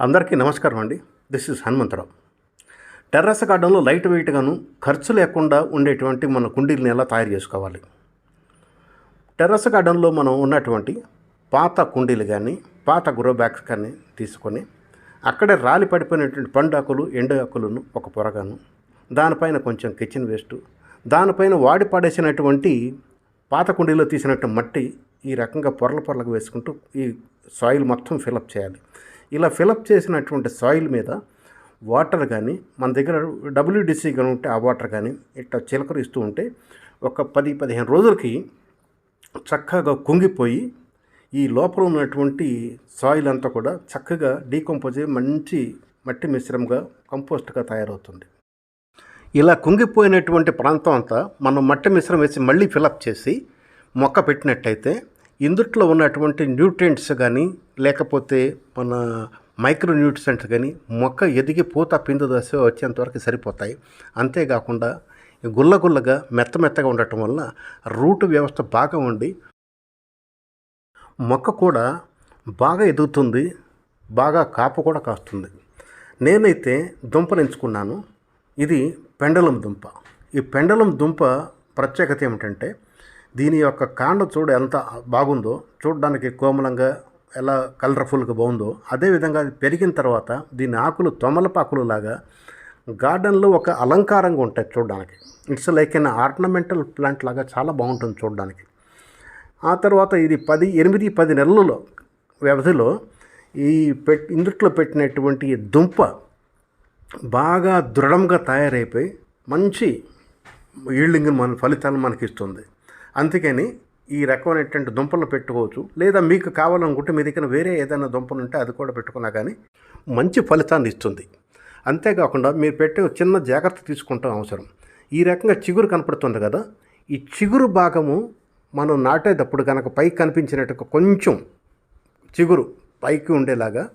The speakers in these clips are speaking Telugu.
అందరికీ నమస్కారం అండి. This is Hanumantharao. టెర్రస్ గార్డెన్లో లైట్ వెయిట్గాను ఖర్చు లేకుండా ఉండేటువంటి మన కుండీలను ఎలా తయారు చేసుకోవాలి. టెర్రస్ గార్డెన్లో మనం ఉన్నటువంటి పాత కుండీలు కానీ పాత గ్రో బ్యాగ్స్ కానీ తీసుకొని అక్కడే రాలి పడిపోయినటువంటి పండు ఆకులు ఎండు ఆకులను ఒక పొరగాను దానిపైన కొంచెం కిచెన్ వేస్ట్ దానిపైన వాడి పడేసినటువంటి పాత కుండీలో తీసినట్టు మట్టి ఈ రకంగా పొరల పొరలకు వేసుకుంటూ ఈ సాయిల్ మొత్తం ఫిలప్ చేయాలి. ఇలా ఫిలప్ చేసినటువంటి సాయిల్ మీద వాటర్ కానీ మన దగ్గర డబ్ల్యూడిసి కానీ ఉంటే ఆ వాటర్ కానీ ఇట్లా చిలకరిస్తూ ఉంటే ఒక పది పదిహేను రోజులకి చక్కగా కుంగిపోయి ఈ లోపల ఉన్నటువంటి సాయిల్ అంతా కూడా చక్కగా డీకంపోజ్ అయ్యి మంచి మట్టి మిశ్రమంగా కంపోస్ట్గా తయారవుతుంది. ఇలా కుంగిపోయినటువంటి ప్రాంతం అంతా మనం మట్టి మిశ్రమం వేసి మళ్ళీ ఫిలప్ చేసి మొక్క పెట్టినట్టయితే ఇందుట్లో ఉన్నటువంటి న్యూట్రియంట్స్ కానీ లేకపోతే మన మైక్రో న్యూట్రియంట్స్ కానీ మొక్క ఎదిగి పూత పిందు దశ వచ్చేంతవరకు సరిపోతాయి. అంతేకాకుండా గుల్లగుల్లగా మెత్త మెత్తగా ఉండటం వల్ల రూట్ వ్యవస్థ బాగా ఉండి మొక్క కూడా బాగా ఎదుగుతుంది బాగా కాపు కూడా కాస్తుంది. నేనైతే దుంపను ఎంచుకున్నాను. ఇది పెండలం దుంప. ఈ పెండలం దుంప ప్రత్యేకత ఏమిటంటే దీని యొక్క కాండ చూడ ఎంత బాగుందో చూడడానికి కోమలంగా ఎలా కలర్ఫుల్గా బాగుందో అదేవిధంగా అది పెరిగిన తర్వాత దీని ఆకులు తొమలపాకులు లాగా గార్డెన్లో ఒక అలంకారంగా ఉంటాయి చూడడానికి. It's like an ornamental plant లాగా చాలా బాగుంటుంది చూడడానికి. ఆ తర్వాత ఇది పది ఎనిమిది పది నెలలలో వ్యవధిలో ఈ పెట్ ఇందుట్లో పెట్టినటువంటి దుంప బాగా దృఢంగా తయారైపోయి మంచి ఈల్డింగ్ మన ఫలితాలు మనకి ఇస్తుంది అందుకని ఈ రకమైనటువంటి దుంపలు పెట్టుకోవచ్చు. లేదా మీకు కావాలనుకుంటే మీ దగ్గర వేరే ఏదైనా దుంపలు ఉంటే అది కూడా పెట్టుకున్నా కానీ మంచి ఫలితాన్ని ఇస్తుంది. అంతేకాకుండా మీరు పెట్టే ఒక చిన్న జాగ్రత్త తీసుకుంటాం అవసరం. ఈ రకంగా చిగురు కనపడుతుంది కదా. ఈ చిగురు భాగము మనం నాటేటప్పుడు కనుక పైకి కనిపించినట్టుగా కొంచెం చిగురు పైకి ఉండేలాగా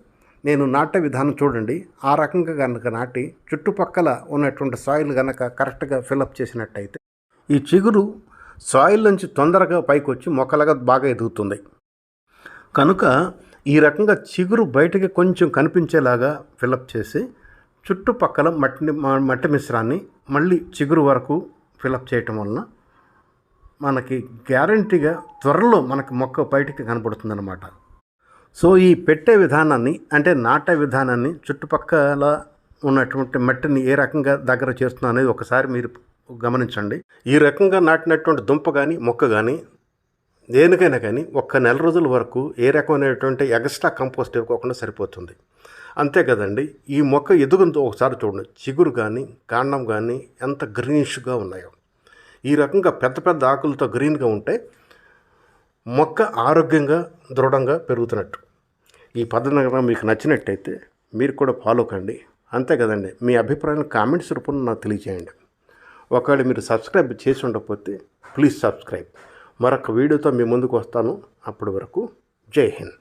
నేను నాటే విధానం చూడండి. ఆ రకంగా కనుక నాటి చుట్టుపక్కల ఉన్నటువంటి సాయిల్ కనుక కరెక్ట్గా ఫిలప్ చేసినట్టయితే ఈ చిగురు సాయిల్ నుంచి తొందరగా పైకొచ్చి మొక్కలుగా బాగా ఎదుగుతుంది. కనుక ఈ రకంగా చిగురు బయటకి కొంచెం కనిపించేలాగా ఫిలప్ చేసి చుట్టుపక్కల మట్టి మట్టి మిశ్రాన్ని మళ్ళీ చిగురు వరకు ఫిలప్ చేయటం వలన మనకి గ్యారంటీగా త్వరలో మనకి మొక్క బయటికి కనబడుతుందన్నమాట. సో ఈ పెట్టే విధానాన్ని అంటే నాటే విధానాన్ని చుట్టుపక్కల ఉన్నటువంటి మట్టిని ఏ రకంగా దగ్గర చేస్తున్నా అనేది ఒకసారి మీరు గమనించండి. ఈ రకంగా నాటినటువంటి దుంప కానీ మొక్క కానీ దేనికైనా కానీ ఒక్క నెల రోజుల వరకు ఏ రకమైనటువంటి ఎక్స్ట్రా కంపోస్ట్ ఇవ్వకుండా సరిపోతుంది. అంతే కదండి ఈ మొక్క ఎదుగుందో ఒకసారి చూడండి. చిగురు కానీ కాండం కానీ ఎంత గ్రీనిష్గా ఉన్నాయో. ఈ రకంగా పెద్ద పెద్ద ఆకులతో గ్రీన్గా ఉంటే మొక్క ఆరోగ్యంగా దృఢంగా పెరుగుతున్నట్టు. ఈ పద్ధతి కనుక మీకు నచ్చినట్టయితే మీరు కూడా ఫాలో కండి. అంతే కదండి మీ అభిప్రాయాన్ని కామెంట్స్ రూపంలో నాకు తెలియజేయండి ఒకవేళ మీరు సబ్స్క్రైబ్ చేసి ఉండకపోతే ప్లీజ్ సబ్స్క్రైబ్ మరొక వీడియోతో మీ ముందుకు వస్తాను. అప్పటి వరకు జై హింద్.